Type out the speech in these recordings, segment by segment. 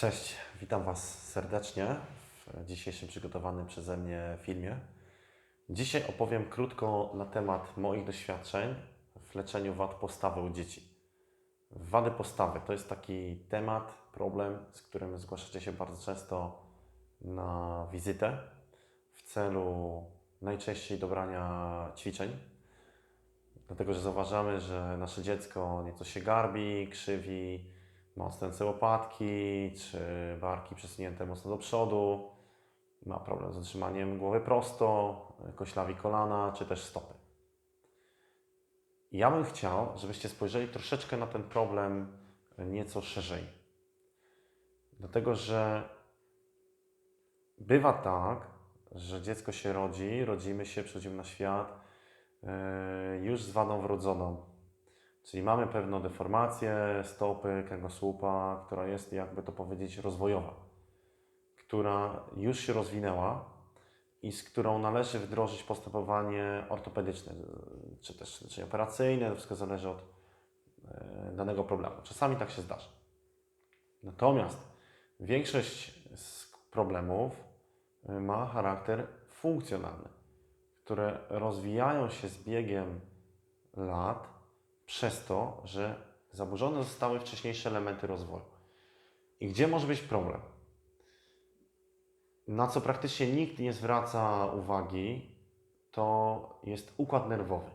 Cześć, witam Was serdecznie w dzisiejszym przygotowanym przeze mnie filmie. Dzisiaj opowiem krótko na temat moich doświadczeń w leczeniu wad postawy u dzieci. Wady postawy to jest taki temat, problem, z którym zgłaszacie się bardzo często na wizytę w celu najczęściej dobrania ćwiczeń. Dlatego, że zauważamy, że nasze dziecko nieco się garbi, krzywi, odstępne łopatki, czy barki przesunięte mocno do przodu, ma problem z utrzymaniem głowy prosto, koślawi kolana, czy też stopy. Ja bym chciał, żebyście spojrzeli troszeczkę na ten problem nieco szerzej. Dlatego, że bywa tak, że dziecko się rodzi, rodzimy się, przychodzimy na świat e, już z wadą wrodzoną. Czyli mamy pewną deformację stopy, kręgosłupa, która jest, jakby to powiedzieć, rozwojowa, która już się rozwinęła i z którą należy wdrożyć postępowanie ortopedyczne, czy też operacyjne, to wszystko zależy od e, danego problemu. Czasami tak się zdarza. Natomiast większość z problemów e, ma charakter funkcjonalny, które rozwijają się z biegiem lat przez to, że zaburzone zostały wcześniejsze elementy rozwoju. I gdzie może być problem? Na co praktycznie nikt nie zwraca uwagi, to jest układ nerwowy.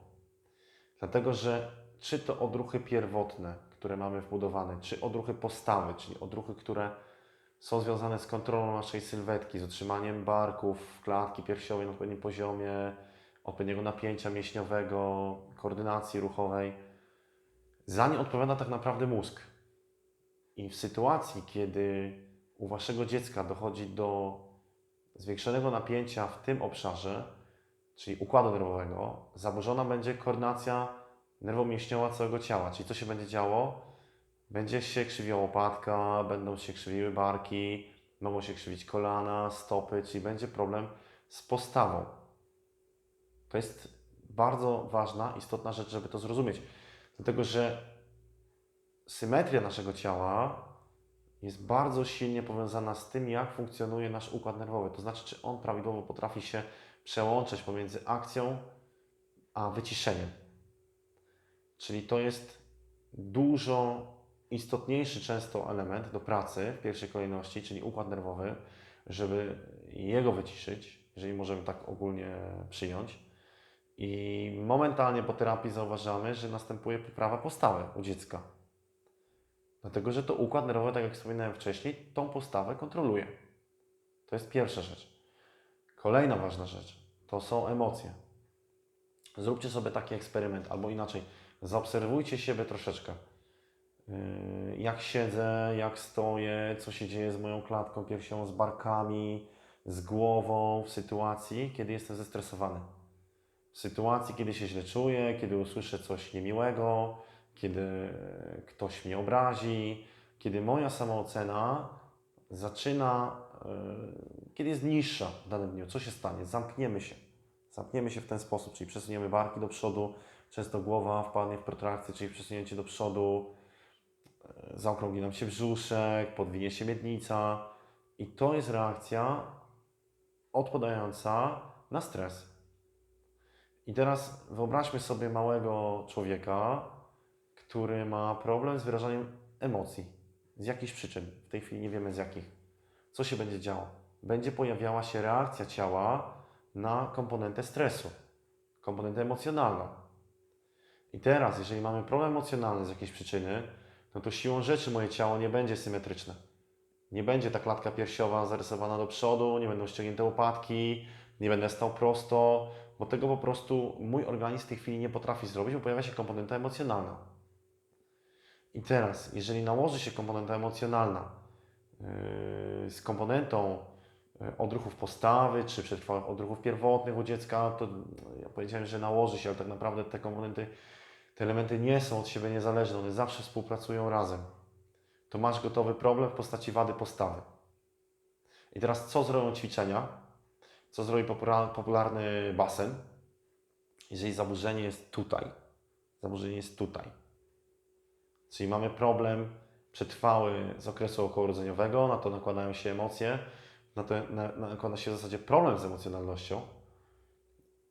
Dlatego, że czy to odruchy pierwotne, które mamy wbudowane, czy odruchy postawy, czyli odruchy, które są związane z kontrolą naszej sylwetki, z utrzymaniem barków, klatki piersiowej na odpowiednim poziomie, odpowiedniego napięcia mięśniowego, koordynacji ruchowej, za nie odpowiada tak naprawdę mózg. I w sytuacji, kiedy u waszego dziecka dochodzi do zwiększonego napięcia w tym obszarze, czyli układu nerwowego, zaburzona będzie koordynacja nerwomięśniowa całego ciała. Czyli co się będzie działo? Będzie się krzywiła łopatka, będą się krzywiły barki, mogą się krzywić kolana, stopy, czyli będzie problem z postawą. To jest bardzo ważna, istotna rzecz, żeby to zrozumieć. Dlatego, że symetria naszego ciała jest bardzo silnie powiązana z tym, jak funkcjonuje nasz układ nerwowy. To znaczy, czy on prawidłowo potrafi się przełączać pomiędzy akcją a wyciszeniem. Czyli to jest dużo istotniejszy często element do pracy w pierwszej kolejności, czyli układ nerwowy, żeby jego wyciszyć, jeżeli możemy tak ogólnie przyjąć. I momentalnie po terapii zauważamy, że następuje poprawa postawy u dziecka. Dlatego, że to układ nerwowy, tak jak wspominałem wcześniej, tą postawę kontroluje. To jest pierwsza rzecz. Kolejna ważna rzecz to są emocje. Zróbcie sobie taki eksperyment, albo inaczej, zaobserwujcie siebie troszeczkę. Yy, Jak siedzę, jak stoję, co się dzieje z moją klatką piersiową, z barkami, z głową w sytuacji, kiedy jestem zestresowany sytuacji, kiedy się źle czuję, kiedy usłyszę coś niemiłego, kiedy ktoś mnie obrazi, kiedy moja samoocena zaczyna, yy, kiedy jest niższa w danym dniu, co się stanie? Zamkniemy się. Zamkniemy się w ten sposób, czyli przesuniemy barki do przodu, często głowa wpadnie w protrakcję, czyli przesunięcie do przodu, yy, zaokrągli nam się brzuszek, podwinie się miednica i to jest reakcja odpowiadająca na stres. I teraz wyobraźmy sobie małego człowieka, który ma problem z wyrażaniem emocji. Z jakichś przyczyn. W tej chwili nie wiemy z jakich. Co się będzie działo? Będzie pojawiała się reakcja ciała na komponentę stresu, komponentę emocjonalną. I teraz, jeżeli mamy problem emocjonalny z jakiejś przyczyny, no to siłą rzeczy moje ciało nie będzie symetryczne. Nie będzie ta klatka piersiowa zarysowana do przodu, nie będą ściągnięte łopatki, nie będę stał prosto, bo tego po prostu mój organizm w tej chwili nie potrafi zrobić, bo pojawia się komponenta emocjonalna. I teraz, jeżeli nałoży się komponenta emocjonalna yy, z komponentą yy, odruchów postawy, czy przetrwałych odruchów pierwotnych u dziecka, to ja powiedziałem, że nałoży się, ale tak naprawdę te komponenty, te elementy nie są od siebie niezależne, one zawsze współpracują razem. To masz gotowy problem w postaci wady postawy. I teraz co zrobią ćwiczenia? Co zrobi popula- popularny basen? Jeżeli zaburzenie jest tutaj, zaburzenie jest tutaj, czyli mamy problem przetrwały z okresu okołorodzeniowego, na to nakładają się emocje, na to na, nakłada się w zasadzie problem z emocjonalnością.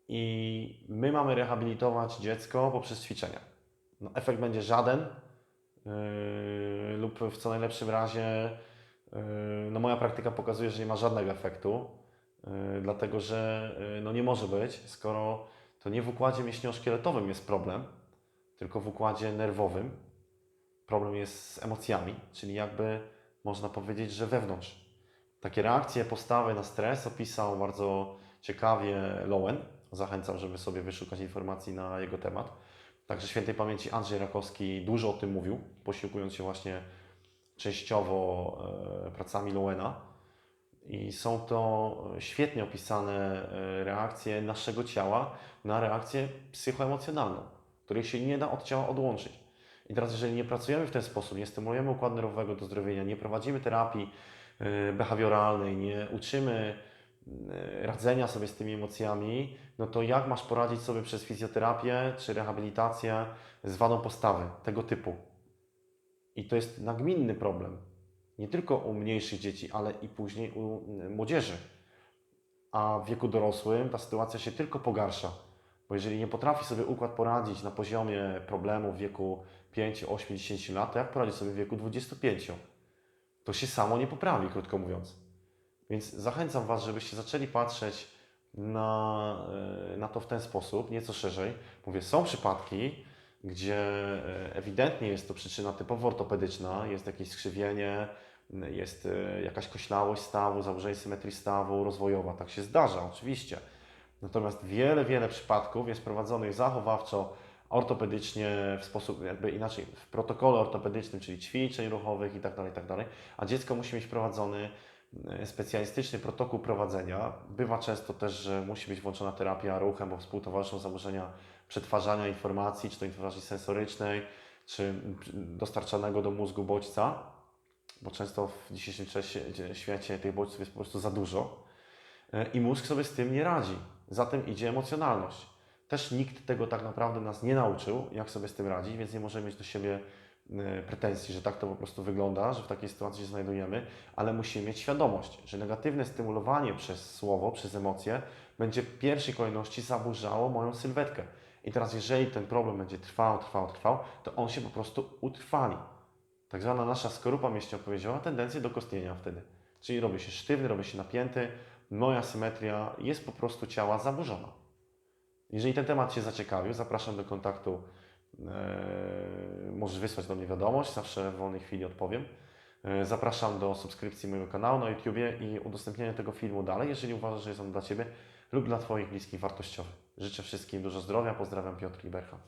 I my mamy rehabilitować dziecko poprzez ćwiczenia. No, efekt będzie żaden, yy, lub w co najlepszym razie, yy, no moja praktyka pokazuje, że nie ma żadnego efektu, dlatego że yy, no nie może być, skoro to nie w układzie mięśniowo-szkieletowym jest problem, tylko w układzie nerwowym. Problem jest z emocjami, czyli jakby można powiedzieć, że wewnątrz. Takie reakcje, postawy na stres opisał bardzo ciekawie Lowen. Zachęcam, żeby sobie wyszukać informacji na jego temat. Także świętej pamięci Andrzej Rakowski dużo o tym mówił, posiłkując się właśnie częściowo e, pracami Lowena. I są to świetnie opisane e, reakcje naszego ciała na reakcję psychoemocjonalną, której się nie da od ciała odłączyć. I teraz, jeżeli nie pracujemy w ten sposób, nie stymulujemy układu nerwowego do zdrowienia, nie prowadzimy terapii e, behawioralnej, nie uczymy e, radzenia sobie z tymi emocjami, no to jak masz poradzić sobie przez fizjoterapię czy rehabilitację z wadą postawy tego typu? I to jest nagminny problem. Nie tylko u mniejszych dzieci, ale i później u y, młodzieży. A w wieku dorosłym ta sytuacja się tylko pogarsza. Bo jeżeli nie potrafi sobie układ poradzić na poziomie problemu w wieku 5, 8, 10 lat, to jak poradzi sobie w wieku 25? To się samo nie poprawi, krótko mówiąc. Więc zachęcam Was, żebyście zaczęli patrzeć na, y, na to w ten sposób, nieco szerzej. Mówię, są przypadki, gdzie e, ewidentnie jest to przyczyna typowo ortopedyczna, jest jakieś skrzywienie, jest e, jakaś koślałość stawu, zaburzenie symetrii stawu, rozwojowa. Tak się zdarza, oczywiście. Natomiast wiele, wiele przypadków jest prowadzonych zachowawczo, ortopedycznie, w sposób jakby inaczej, w protokole ortopedycznym, czyli ćwiczeń ruchowych itd., itd., a dziecko musi mieć prowadzony e, specjalistyczny protokół prowadzenia. Bywa często też, że musi być włączona terapia ruchem, bo współtowarzyszą zaburzenia przetwarzania informacji, czy to informacji sensorycznej, czy dostarczanego do mózgu bodźca, bo często w dzisiejszym czasie, świecie tych bodźców jest po prostu za dużo e, i mózg sobie z tym nie radzi. Zatem idzie emocjonalność. Też nikt tego tak naprawdę nas nie nauczył, jak sobie z tym radzić, więc nie możemy mieć do siebie e, pretensji, że tak to po prostu wygląda, że w takiej sytuacji się znajdujemy, ale musimy mieć świadomość, że negatywne stymulowanie przez słowo, przez emocje będzie w pierwszej kolejności zaburzało moją sylwetkę. I teraz, jeżeli ten problem będzie trwał, trwał, trwał, to on się po prostu utrwali. Tak zwana nasza skorupa mięśniowo-powiedziowa ma tendencję do kostnienia wtedy. Czyli robi się sztywny, robi się napięty, moja symetria jest po prostu ciała zaburzona. Jeżeli ten temat Cię zaciekawił, zapraszam do kontaktu. Eee, możesz wysłać do mnie wiadomość, zawsze w wolnej chwili odpowiem. Eee, zapraszam do subskrypcji mojego kanału na YouTubie i udostępniania tego filmu dalej, jeżeli uważasz, że jest on dla Ciebie lub dla Twoich bliskich wartościowy. Życzę wszystkim dużo zdrowia. Pozdrawiam Piotr Libercha.